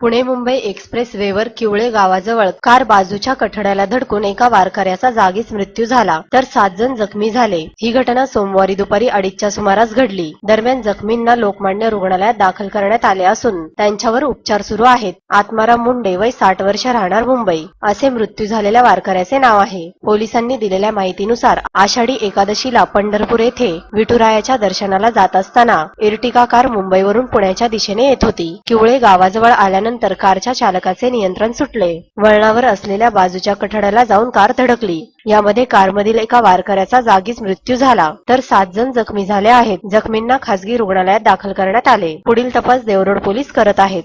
Pune Mumbai express वेवर किवळे गावाजवळ car बाजूच्या कठड्याला धडकून एका वारकऱ्याचा जागीच मृत्यू झाला तर सात जण जखमी झाले. ही घटना सोमवारी दुपारी अडीचच्या सुमारास घडली. दरम्यान जखमींना लोकमान्य रुग्णालयात दाखल करण्यात आले असून त्यांच्यावर उपचार सुरू आहेत. आत्माराम मुंडे वय साठ वर्ष राहणार मुंबई. असे मृत्यू झालेल्या वारकऱ्याचे नाव आहे. पोलिसांनी दिलेल्या माहितीनुसार आषाढी एकादशीला पंढरपूर येथे विठुरायाच्या दर्शनाला जात असताना इर्टिका कार मुंबईवरून पुण्याच्या दिशेने येत होती. किवळे गावाजवळ आल्यानंतर कारच्या चालकाचे नियंत्रण सुटले. वळणावर असलेल्या बाजूच्या कठड्याला जाऊन कार धडकली. यामध्ये कारमधील एका वारकऱ्याचा जागीच मृत्यू झाला. तर सात जण जखमी झाले आहेत. जखमींना खासगी रुग्णालयात दाखल करण्यात आले. पुढील तपास देवरोड पोलीस करत आहेत.